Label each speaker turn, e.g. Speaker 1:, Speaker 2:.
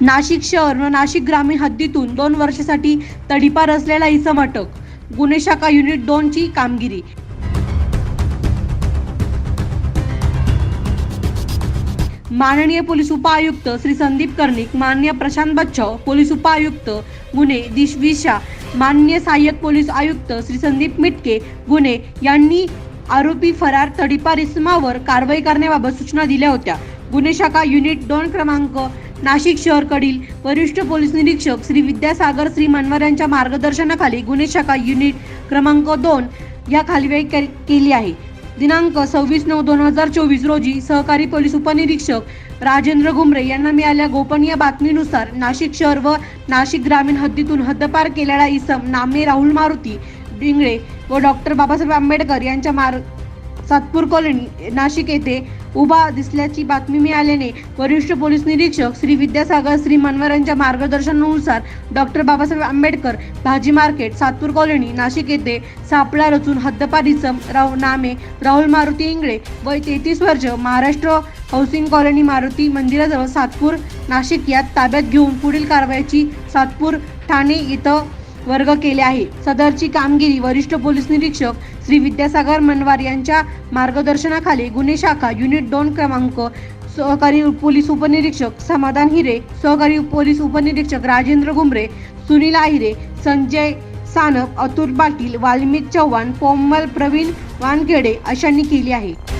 Speaker 1: नाशिक शहर व नाशिक ग्रामीण हद्दीतून दोन वर्षासाठी तडीपार असलेला इसम अटक गुन्हे शाखा युनिट दोनची कामगिरी. माननीय पोलीस उपायुक्त श्री संदीप कर्णिक माननीय प्रशांत बच्चव पोलीस उपायुक्त गुन्हे दिशविशा माननीय सहाय्यक पोलीस आयुक्त श्री संदीप मिटके गुन्हे यांनी आरोपी फरार तडीपार इसमावर कारवाई करण्याबाबत सूचना दिल्या होत्या. गुन्हे शाखा युनिट दोन क्रमांक नाशिक शहरकडील वरिष्ठ पोलीस निरीक्षक श्री विद्यासागर श्री मनवर यांच्या मार्गदर्शनाखाली गुन्हे शाखा युनिट क्रमांक दोन या कारवाई के- केली आहे. दिनांक सव्वीस नऊ दोन हजार चोवीस रोजी सहकारी पोलीस उपनिरीक्षक राजेंद्र घुमरे यांना मिळालेल्या गोपनीय बातमीनुसार नाशिक शहर व नाशिक ग्रामीण हद्दीतून हद्दपार केलेला इसम नामे राहुल मारुती डिंगळे व डॉक्टर बाबासाहेब आंबेडकर यांच्या मार सातपूर कॉलनी नाशिक येथे उभा दिसल्याची बातमी मिळाल्याने वरिष्ठ पोलीस निरीक्षक श्री विद्यासागर श्री मनवर यांच्या मार्गदर्शनानुसार डॉक्टर बाबासाहेब आंबेडकर भाजी मार्केट सातपूर कॉलनी नाशिक येथे सापळा रचून हद्दपारीसम राव नामे राहुल मारुती इंगळे वय तेहतीस वर्ष महाराष्ट्र हाऊसिंग कॉलनी मारुती मंदिराजवळ सातपूर नाशिक यात ताब्यात घेऊन पुढील कारवाईची सातपूर ठाणे इथं वर्ग केले आहे. सदरची कामगिरी वरिष्ठ पोलीस निरीक्षक श्री विद्यासागर मनवार यांच्या मार्गदर्शनाखाली गुन्हे शाखा युनिट दोन क्रमांक सहकारी पोलीस उपनिरीक्षक समाधान हिरे सहकारी पोलीस उपनिरीक्षक राजेंद्र घुमरे सुनील आहिरे संजय सानप अतुल पाटील वाल्मिक चव्हाण कोमल प्रवीण वानखेडे अशांनी केली आहे.